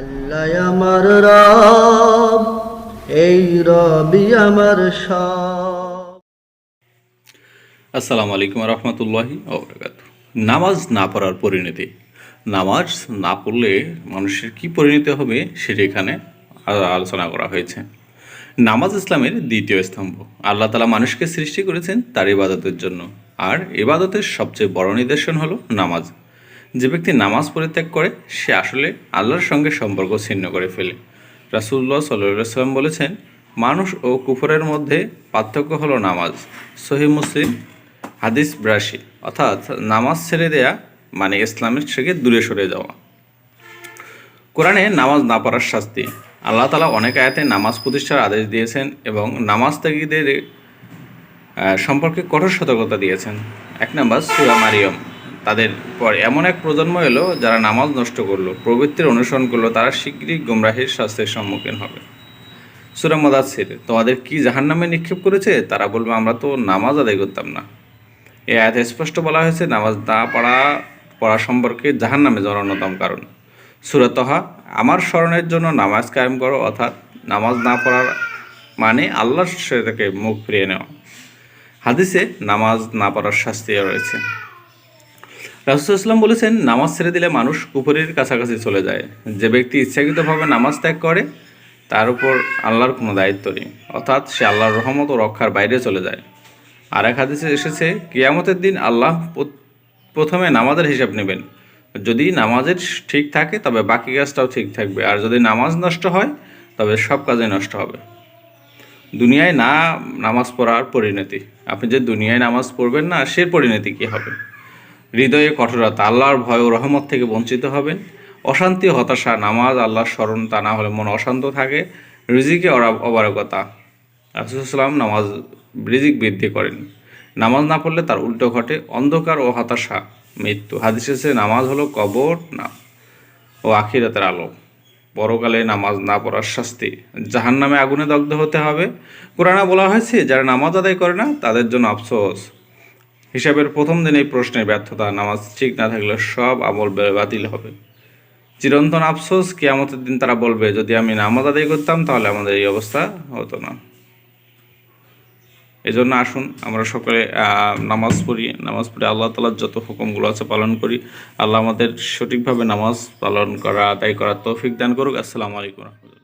আল্লাহ আমার রব, এই রবি আমার সব। আসসালামু আলাইকুম রহমতুল্লাহি নামাজ না পড়ার পরিণতি। নামাজ না পড়লে মানুষের কি পরিণতি হবে সেটা এখানে আলোচনা করা হয়েছে। নামাজ ইসলামের দ্বিতীয় স্তম্ভ। আল্লাহ তালা মানুষকে সৃষ্টি করেছেন তার ইবাদতের জন্য। আর ইবাদতের সবচেয়ে বড় নিদর্শন হলো নামাজ। যে ব্যক্তি নামাজ পরিত্যাগ করে, সে আসলে আল্লাহর সঙ্গে সম্পর্ক ছিন্ন করে ফেলে। রাসুল্লাহ সাল্লাহ সাল্লাম বলেছেন, মানুষ ও কুফরের মধ্যে পার্থক্য হলো নামাজ। সহি মুসলিম, হাদিস ব্রাশি। অর্থাৎ নামাজ ছেড়ে দেয়া মানে ইসলামের থেকে দূরে সরে যাওয়া। কোরআনে নামাজ না পড়ার শাস্তি। আল্লাহ তালা অনেক আয়াতে নামাজ প্রতিষ্ঠার আদেশ দিয়েছেন এবং নামাজ ত্যাগীদের সম্পর্কে কঠোর সতর্কতা দিয়েছেন। এক নাম্বার, সুরা মারিয়ম। তাদের পর। এমন এক প্রজন্ম এলো যারা নামাজ নষ্ট করল, প্রবৃত্তির অনুসরণ করল, তারা শীঘ্রই গুমরাহির শাস্তির সম্মুখীন হবে। সুরা মদাসির তোমাদের কি জাহান্নামে নিক্ষেপ করেছে? তারা বলবে, আমরা তো নামাজ আদায় করতাম না। এই আয়াতে স্পষ্ট বলা হয়েছে, নামাজ না পড়া পড়া সম্পর্কে জাহান নামে যাওয়ার অন্যতম কারণ। সুরতহা আমার স্মরণের জন্য নামাজ কায়েম করো, অর্থাৎ নামাজ না পড়ার মানে আল্লাহর থেকে মুখ ফিরিয়ে নেওয়া। হাদিসে নামাজ না পড়ার শাস্তি রয়েছে। রাসুলাম বলেছেন, নামাজ ছেড়ে দিলে মানুষ কুপুরের কাছাকাছি চলে যায়। যে ব্যক্তি ইচ্ছাকৃতভাবে নামাজ ত্যাগ করে, তার উপর আল্লাহর কোনো দায়িত্ব নেই। অর্থাৎ সে আল্লাহর রহমত ও রক্ষার বাইরে চলে যায়। আর এক হাদিসে এসেছে, কিয়ামতের দিন আল্লাহ প্রথমে নামাজের হিসাব নেবেন। যদি নামাজের ঠিক থাকে, তবে বাকি কাজটাও ঠিক থাকবে। আর যদি নামাজ নষ্ট হয়, তবে সব কাজে নষ্ট হবে। দুনিয়ায় না, নামাজ পড়ার পরিণতি। আপনি যে দুনিয়ায় নামাজ পড়বেন না, সে পরিণতি কী হবে? হৃদয়ে কঠোরতা, আল্লাহর ভয় ও রহমত থেকে বঞ্চিত হবেন। অশান্তি, হতাশা, নামাজ, আল্লাহর স্মরণ, তা না হলে মন অশান্ত থাকে। রিজিকে অবারকতা। রাসুলাম নামাজ রিজিক বৃদ্ধি করেন। নামাজ না পড়লে তার উল্টো ঘটে অন্ধকার ও হতাশা, মৃত্যু। হাদিসেছে নামাজ হলো কবর না, ও আখিরাতের আলো। পরকালে নামাজ না পড়ার শাস্তি। জাহান নামে আগুনে দগ্ধ হতে হবে। কোরআনা বলা হয়েছে, যারা নামাজ আদায় করে না, তাদের জন্য আফসোস। হিসাবের প্রথম দিন এই প্রশ্নের ব্যর্থতা, নামাজ ঠিক না থাকলে সব আমল বাতিল হবে। চিরন্তন আফসোস, কিয়ামতের দিন তারা বলবে, যদি আমি নামাজ আদায় করতাম, তাহলে আমাদের এই অবস্থা হতো না। এজন্য আসুন, আমরা সকলে নামাজ পড়ি, নামাজ পড়ে আল্লাহ তালার যত হুকুমগুলো আছে পালন করি। আল্লাহ আমাদের সঠিকভাবে নামাজ পালন করা, আদায় করার তৌফিক দান করুক। আসসালামু আলাইকুম রহমতুল্লাহ।